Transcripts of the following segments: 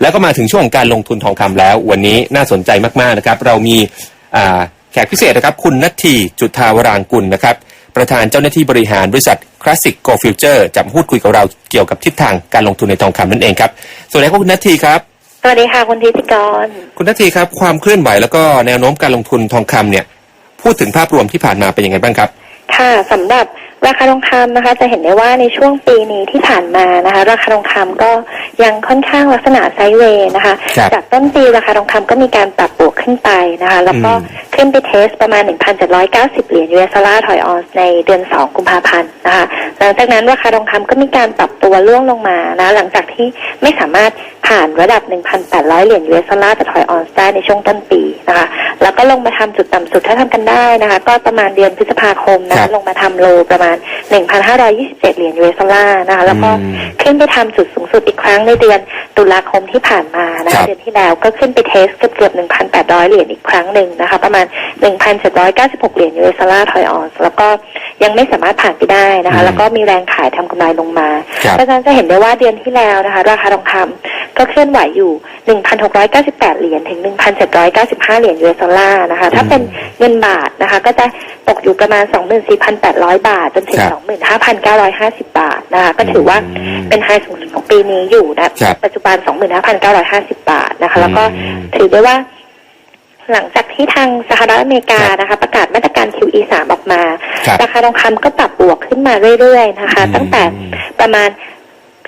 แล้วก็มาถึงช่วงของการลงทุนทองคำแล้ว วันนี้น่าสนใจมากๆนะครับ เรามีอ่าแขกพิเศษนะครับ คุณนัททีจุธาวรางกุลนะครับ ประธานเจ้าหน้าที่บริหารบริษัท Classic Go Future จะมาพูดคุยกับเราเกี่ยวกับทิศทางการลงทุนในทองคำนั่นเองครับสวัสดีครับคุณนัททีครับสวัสดีค่ะคุณธิติกร คุณนัททีครับความเคลื่อนไหวแล้วก็แนวโน้มการลงทุนทองคำเนี่ย พูดถึงภาพรวมที่ผ่านมาเป็นยังไงบ้างครับ ค่ะสำหรับ ราคาทองคำนะคะ จะเห็นได้ว่าในช่วงปีนี้ที่ผ่านมานะคะ ราคาทองคำก็ยังค่อนข้างลักษณะไซด์เวย์นะคะครับจากต้นปีราคาทองคำก็มีการปรับบวกขึ้นไปนะคะ แล้วก็อืม ขึ้นไปเทสประมาณ 1,790 เหรียญ US ดอลลาร์ถอยออนซ์ในเดือน 2 กุมภาพันธ์นะคะหลังจากนั้นราคาทองคำก็มีการปรับตัวล่วงลงมานะหลังจากที่ไม่สามารถผ่านระดับ 1,800 เหรียญ US ดอลลาร์ต่อถอยออนซ์ได้ในช่วงต้นปีนะคะแล้วก็ลงมาทำจุดต่ำสุดถ้าทำกันได้นะคะก็ประมาณเดือนพฤษภาคมนะครัคะบลงมาทำโลประมาณ 1,527 เหรียญ US ดอลลาร์นะคะแล้วก็อืมขึ้นไปทำจุดสูงสุดอีกครั้งในเดือนตุลาคมที่ผ่านมานะครัคะบเดือนที่แล้วก็ขึ้นไปเทสเกือบเกือบ1,800 เหรียญอีกครั้งหนึ่งนะคะประมาณ1,796 เหรียญ US ดอลลาร์ถอยออนซ์แล้วก็ยังไม่สามารถผ่านไปได้นะคะ แล้วก็มีแรงขายทำกำไรลงมาครับเพราะฉะนั้นจะเห็นได้ว่าเดือนที่แล้วนะคะ ราคาทองคำก็เคลื่อนไหวอยู่ 1,698 เหรียญถึง 1,795 เหรียญ US ดอลลาร์นะคะ ถ้าเป็นเงินบาทนะคะ ก็จะตกอยู่ประมาณ 24,800 บาท จนถึงครับ25,950 บาทนะคะ ก็ถือว่าอืมเป็นไฮสูงสุดของปีนี้อยู่นะครับปัจจุบัน 25,950 บาทนะคะ แล้วก็อืมถือได้ว่า หลังจากที่ทางสหรัฐอเมริกาครับนะคะ ประกาศมาตรการ QE 3 ออกมา ครับราคาทองคำก็ปรับบวกขึ้นมาเรื่อยๆนะคะ อืมตั้งแต่ประมาณ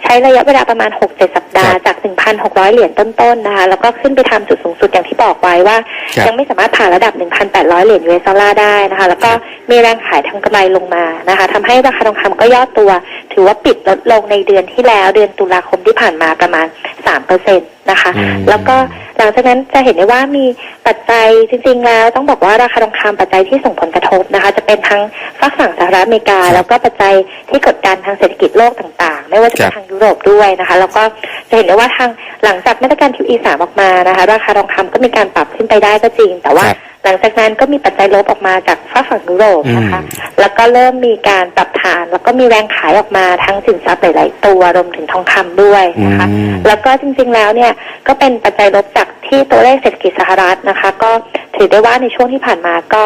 ใช้ระยะเวลาประมาณ 6-7 สัปดาห์ ครับจาก 1,600 เหรียญต้นๆนะคะ แล้วก็ขึ้นไปทำจุดสูงสุดอย่างที่บอกไว้ว่า ครับยังไม่สามารถผ่านระดับ 1,800 เหรียญ US ดอลลาร์ได้นะคะ แล้วก็มีแรงขายทางกำไรลงมานะคะทำให้ราคาทองคำก็ย่อตัว ถือว่าปิดลดลงในเดือนที่แล้วเดือนตุลาคมที่ผ่านมาประมาณ3%นะคะอืมแล้วก็หลังจากนั้นจะเห็นได้ว่ามีปัจจัยจริง ๆ แล้ว ต้องบอกว่าราคาทองคำปัจจัยที่ส่งผลกระทบนะคะ จะเป็นทั้งฝั่งฝั่งสหรัฐอเมริกาครับแล้วก็ปัจจัยที่กดดันทางเศรษฐกิจโลกต่างๆ ไม่ว่าจะเป็ครันบทางยุโรปด้วยนะคะ แล้วก็จะเห็นได้ว่าทางหลังจากมาตรการ QE 3ออกมานะคะ ราคาทองคำก็มีการปรับขึ้นไปได้ก็จริง แต่ว่าครับ หลังจากนั้นก็มีปัจจัยลบออกมาจากฝั่งฝั่งยุโรปนะคะอืมแล้วก็เริ่มมีการปรับฐาน แล้วก็มีแรงขายออกมาทั้งสินทรัพย์หลาย ๆ ตัวรวมถึงทองคำด้วยนะคะอืมแล้วก็จริง ๆ แล้วเนี่ยก็เป็นปัจจัยลบจากที่ตัวเลขเศรษฐกิจสหรัฐนะคะ ก็ถือได้ว่าในช่วงที่ผ่านมาก็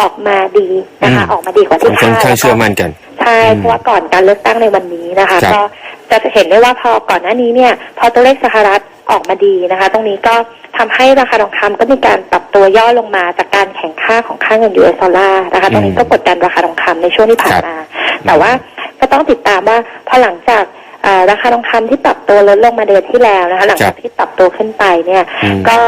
ออกมาดีนะคะอืมออกมาดีกว่าที่ค่อนคาดข้างแล้วเชื่อก็มั่นกัน ใช่อืมเพราะว่าก่อนการเลือกตั้งในวันนี้นะคะครับก็จะเห็นได้ว่าพอก่อนหน้านี้เนี่ย พอตัวเลขสหรัฐออกมาดีนะคะ ตรงนี้ก็ ทำให้ราคาทองคำก็มีการปรับตัวย่อลงมาจากการแข่งค่าของค่าเงิน US ดอลลาร์นะคะตรงนี้ก็กดดันราคาทองคำในช่วงที่ผ่านมา แต่ว่าก็ต้องติดตามว่าพอหลังจากเอ่อ ราคาทองคำที่ปรับตัวลดลงมาเดือนที่แล้วนะคะ หลังจากที่ปรับตัวขึ้นไปเนี่ยอืมก็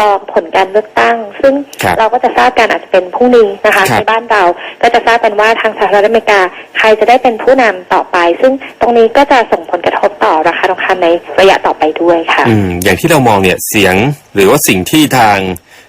รอผลการเลือกตั้ง ซึ่งครับเราก็จะทราบกันอาจจะเป็นพรุ่งนี้นะคะครับในบ้านเราก็จะทราบกันว่าทางสหรัฐอเมริกาใครจะได้เป็นผู้นำต่อไป ซึ่งตรงนี้ก็จะส่งผลกระทบต่อราคาทองคำในระยะต่อไปด้วยค่ะ อืมอย่างที่เรามองเนี่ยเสียงหรือว่าสิ่งที่ทาง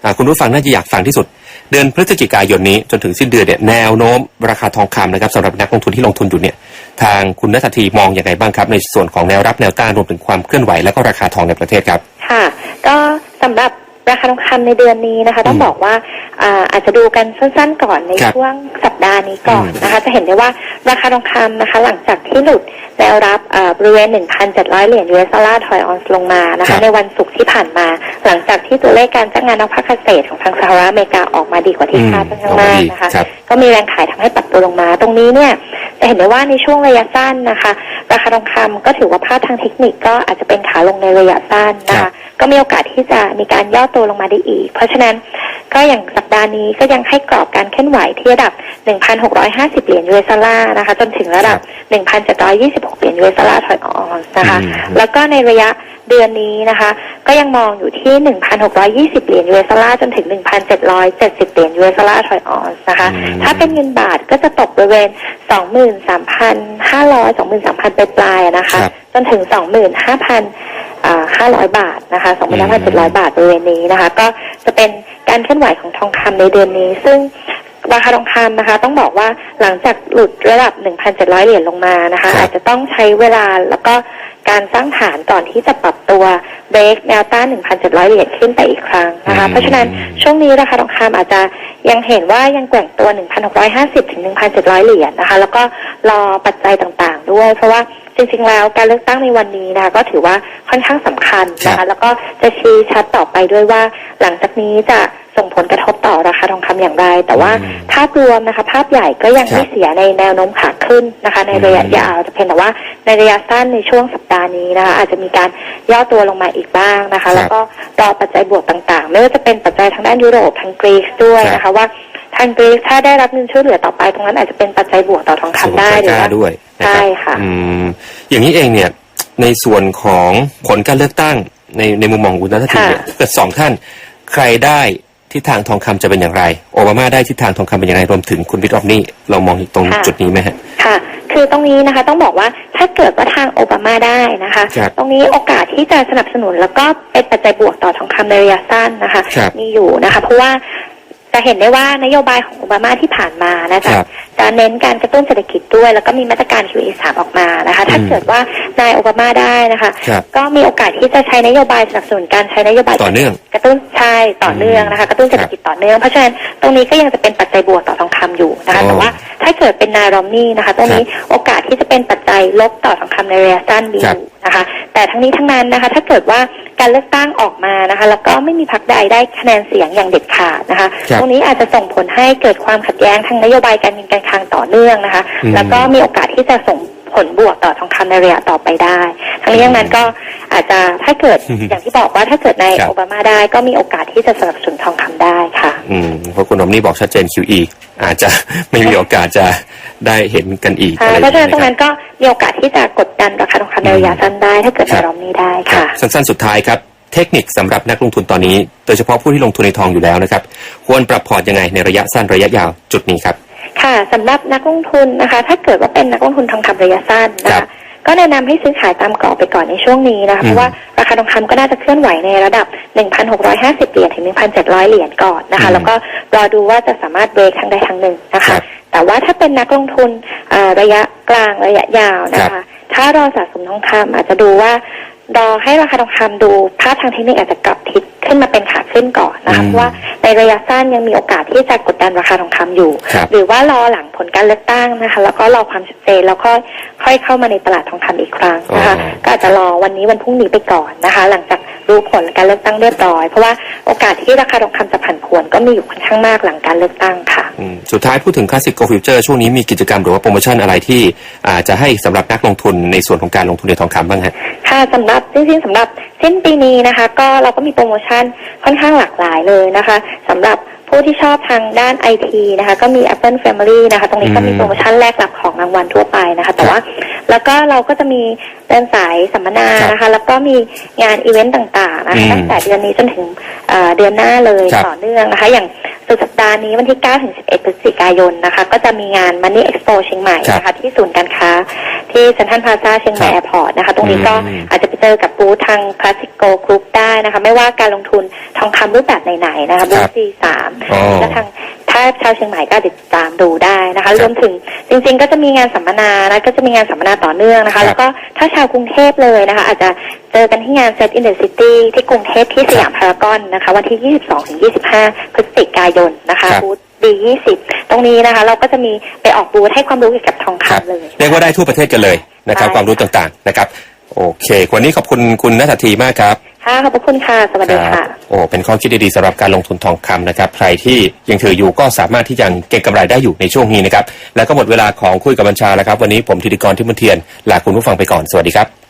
อ่าคุณผู้ฟังน่าจะอยากฟังที่สุด เดือนพฤศจิกายนนี้จนถึงสิ้นเดือนเนี่ยแนวโน้มราคาทองคำนะครับสำหรับนักลงทุนที่ลงทุนอยู่เนี่ยทางคุณนัทธีมองอย่างไรบ้างครับ ในส่วนของแนวรับแนวต้านรวมถึงความเคลื่อนไหวและก็ราคาทองในประเทศครับ ค่ะ ก็สำหรับ ราคาทองคำในเดือนนี้นะคะ ต้องอืมบอกว่าอ่าอาจจะดูกันสั้นๆก่อนในครับช่วงสัปดาห์นี้ก่อนอืมนะคะ จะเห็นได้ว่าราคาทองคำนะคะ หลังจากที่หลุดแนวรับอ่าบริเวณ 1,700 เหรียญ US ดอลลาร์ถอยออนซ์ลงมานะครัคะบในวันศุกร์ที่ผ่านมา หลังจากที่ตัวเลขการจ้างงานนอกภาคเกษตรของทางสหรัฐอเมริกาออกมาดีกว่าที่อืมคาดค่อนข้างออกมามากดีนะคะครับก็มีแรงขายทำให้ปรับตัวลงมา ตรงนี้เนี่ยจะ เห็นได้ว่าในช่วงระยะสั้นนะคะ ราคาทองคำก็ถือว่าภาพทางเทคนิคก็อาจจะเป็นขาลงในระยะสั้นนะครัคะบก็มีโอกาสที่จะมีการย่อตัวลงมาได้อีก เพราะฉะนั้นก็อย่างสัปดาห์นี้ก็ยังให้กรอบการเคลื่อนไหวที่ระดับ 1,650 เหรียญ US ดอลลาร์นะคะ จนถึงระดับ 1,726 เหรียญ US ดอลลาร์ถอยออนซ์นะคะอืมแล้วก็ในระยะ เดือนนี้นะคะ ก็ยังมองอยู่ที่ 1,620 เหรียญ US ดอลลาร์จนถึง 1,770 เหรียญ US ดอลลาร์ถอยออนซ์นะคะอืมถ้าเป็นเงินบาทก็จะตกบริเวณ 23,500 23,000 ปลายๆอะนะคะครับจนถึง 25,000อ่า500 บาทนะคะ2,500 บาทบริเวณนี้นะคะ ก็จะเป็นการเคลื่อนไหวของทองคำในเดือนนี้ ซึ่งราคาทองคำนะคะ ต้องบอกว่าหลังจากหลุดระดับ 1,700 เหรียญลงมานะคะครับอาจจะต้องใช้เวลาแล้วก็ การสร้างฐานก่อนที่จะปรับตัวเบรกแนวต้าน 1,700 เหรียญขึ้นไปอีกครั้งนะคะอืมเพราะฉะนั้นช่วงนี้ราคาทองคำอาจจะ ยังเห็นว่ายังแกว่งตัว 1,650 ถึง 1,700 เหรียญนะคะ แล้วก็รอปัจจัยต่างๆ ด้วย เพราะว่าจริงๆ แล้วการเลือกตั้งในวันนี้นะคะก็ถือว่าค่อนข้างสำคัญนะครัคะบแล้วก็จะชี้ชัดต่อไปด้วยว่า หลังจากนี้จะส่งผลกระทบต่อราคาทองคำอย่างไร แต่ว่าอืมภาพรวมนะคะ ภาพใหญ่ก็ยังครับไม่เสียในแนวโน้มขาขึ้นนะคะ ในระยะอืมยาวจะเพียงแต่ว่าในระยะสั้นในช่วงสัปดาห์นี้นะคะ อาจจะมีการย่อตัวลงมาอีกบ้างนะครัคะบแล้วก็รอปัจจัยบวกต่างๆ ไม่ว่าจะเป็นปัจจัยทางด้านยุโรปทางกรีซด้วยนะครัคะบว่าทางกรีซถ้าได้รับเงินช่วยเหลือต่อไป ตรงนั้นอาจจะเป็นปัจจัยบวกต่อทองคำได้ส่งหรือกล้าว่าด้วยนะใช่ครับค่ะอืมอย่างนี้เองเนี่ยในส่วนของผลการเลือกตั้งในในมุมมองของคุณนัททีเนี่ยค่ะถ้าเกิดสองท่านใครได้ทิศทางทองคำจะเป็นอย่างไร โอบามาได้ทิศทางทองคำเป็นอย่างไรรวมถึงคุณวิทย์ออฟนี่เรามองตรงจุดนี้ไหมฮะค่ะคือตรงนี้นะคะต้องบอกว่าถ้าเกิดว่าทางโอบามาได้นะคะครับตรงนี้โอกาสที่จะสนับสนุนแล้วก็เป็นปัจจัยบวกต่อทองคำในระยะสั้นนะคะครับมีอยู่นะคะ เพราะว่า จะเห็นได้ว่านโยบายของโอบามาที่ผ่านมานะครัคะบจะเน้นการกระตุ้นเศรษฐกิจด้วย แล้วก็มีมาตรการ QE 3ออกมานะคะ ถ้าอืม เกิดว่านายโอบามาได้นะคะ ครับ ก็มีโอกาสที่จะใช้นโยบายสนับสนุนการใช้นโยบายต่อเนื่องกระตุ้นใช่ต่อเนื่องนะคะ กระตุ้นเศรษฐกิจต่อเนื่องเพราะฉะนั้นตรงนี้ก็ยังจะเป็นปัจจัยบวกต่อทองคำอยู่นะคะ อ๋อแต่ว่าถ้าเกิดเป็นนายรอมนี่นะคะ ตรงนี้โอกาสที่จะเป็นปัจ จัยลบต่อทองคำในระยะสั้นมีคอรับยู่นะคะ แต่ทั้งนี้ทั้งนั้นนะคะ ถ้าเกิดว่าการเลือกตั้งออกมานะคะ แล้วก็ไม่มีพรรคใดได้คะแนนเสียงอย่างเด็ดขาดนะคะครับตรงนี้อาจจะส่งผลให้เกิดความขัดแย้งทางนโยบายการเงินการคลังต่อเนื่องนะคะอืมแล้วก็มีโอกาสที่จะส่ง ผลบวกต่อทองคำในระยะต่อไปได้ ทั้งนี้ทั้งนั้นก็อาจจะถ้าเกิดอืมอย่างที่บอกว่าถ้าเกิดในครับโอบามาได้ก็มีโอกาสที่จะสนับสนุนทองคำได้ค่ะ อืมเพราะคุณออมนี่บอกชัดเจน QE อาจจะไม่มีโอกาสจะได้เห็นกันอีกใช่อะไรเพราะฉะนั้นตรงอย่นั้นก็มีโอกาสที่จะกดดันราคาทองคำในระยะสั้นได้ ถ้าเกิดครัในบรอบนี้ได้ครัค่ะบสั้นๆ สุดท้ายครับเทคนิคสำหรับนักลงทุนตอนนี้ โดยเฉพาะผู้ที่ลงทุนในทองอยู่แล้วนะครับ ควรปรับพอร์ตยังไงในระยะสั้นระยะยาวจุดนี้ครับ ค่ะสำหรับนักลงทุนนะคะ ถ้าเกิดว่าเป็นนักลงทุนทองคำระยะสั้นนะครัคะบก็แนะนำให้ซื้อขายตามกรอบไปก่อนในช่วงนี้นะคะอืมเพราะว่าราคาทองคำก็น่าจะเคลื่อนไหวในระดับ 1,650 เหรียญถึง 1,700 เหรียญก่อนนะคะ แล้วก็รอดูว่าจะสามารถเบรกทางใดทางหนึ่งนะครัคะบแต่ว่าถ้าเป็นนักลงทุนอ่าระยะกลางระยะยาวนะครัคะบถ้ารอสะสมทองคำอาจจะดูว่ารอให้ราคาทองคำดูภาพทางเทคนิคอาจจะกลับทิศขึ้นมาเป็นขาขึ้นก่อนนะคะอืมเพราะว่า ในระยะสั้นยังมีโอกาสที่จะกดดันราคาทองคำอยู่ครับหรือว่ารอหลังผลการเลือกตั้งนะคะ แล้วก็รอความชัดเจนแล้วก็ค่อยเข้ามาในตลาดทองคำอีกครั้งนะคะอ๋อก็อาจจะรอวันนี้วันพรุ่งนี้ไปก่อนนะคะ หลังจากรู้ผลการเลือกตั้งเรียบร้อย เพราะว่าโอกาสที่ราคาทองคำจะผันผวนก็มีอยู่ค่อนข้างมากหลังการเลือกตั้งค่ะ อืมสุดท้ายพูดถึงคลาสสิกโกลฟิวเจอร์ช่วงนี้มีกิจกรรมหรือว่าโปรโมชั่นอะไรที่อาจจะให้สำหรับนักลงทุนในส่วนของการลงทุนในทองคำบ้างฮะ ค่ะสำหรับจริงๆสำหรับสิ้นปีนี้นะคะ ก็เราก็มีโปรโมชั่นค่อนข้างหลากหลายเลยนะคะสำหรับ ผู้ที่ชอบทางด้านไอทีนะคะ ก็มี Apple Family นะคะ ตรงนี้ก็มีอืมโปรโมชั่นแลกรับของรางวัลทั่วไปนะคะ แต่ว่าแล้วก็เราก็จะมีเดินสายสัมมนาครับนะคะ แล้วก็มีงานอีเวนต์ต่างๆนะคะอืมตั้งแต่เดือนนี้จนถึงเอ่อเดือนหน้าเลยครับต่อเนื่องนะคะ อย่างสุดสัปดาห์นี้วันที่ 9 ถึง 11 พฤศจิกายนนะคะ ก็จะมีงาน Money Expo เชียงใหม่นะคะ ที่ศูนย์การค้า ที่เซ็นทรัลพลาซ่าเชียงใหม่ครัแอบร์พอร์ตนะคะ ตรงนี้ก็อืมอาจจะไปเจอกับบูธทาง Classico Group ได้นะคะ ไม่ว่าการลงทุนทองคำรูปแบบไหนๆนะคะบูคธรับ C3 อ๋อและทางถ้าชาวเชียงใหม่ก็ติดตามดูได้นะครัคะบรวมถึงจริง ๆ ก็จะมีงานสัมมนานะก็จะมีงานสัมมนาต่อเนื่องนะครัคะ บแล้วก็ถ้าชาวกรุงเทพเลยนะคะ อาจจะเจอกันที่งาน Set in the City ที่กรุงเทพที่สยามพารากอนนะคะ วันที่ 22ถึง25 พฤศจิกายนนะคะครับ บูธ B20 ตรงนี้นะคะ เราก็จะมีไปออกบูธให้ความรู้เกี่ยวกับทองครับคำเลย เรียกว่าได้ทั่วประเทศกันเลยนะครับใช่ความรู้ต่างๆนะครับ โอเค วันนี้ขอบคุณคุณนัททีมากครับ ค่ะขอบพระคุณค่ะ สวัสดีคค่ะรับโอ้เป็นข้อคิดดีๆสำหรับการลงทุนทองคำนะครับ ใครที่ยังถืออยู่ก็สามารถที่จะเก็งกำไรได้อยู่ในช่วงนี้นะครับ แล้วก็หมดเวลาของคุยกับบัญชาแล้วครับ วันนี้ผมธิติกรทิมนเทียนลาคุณผู้ฟังไปก่อน สวัสดีครับ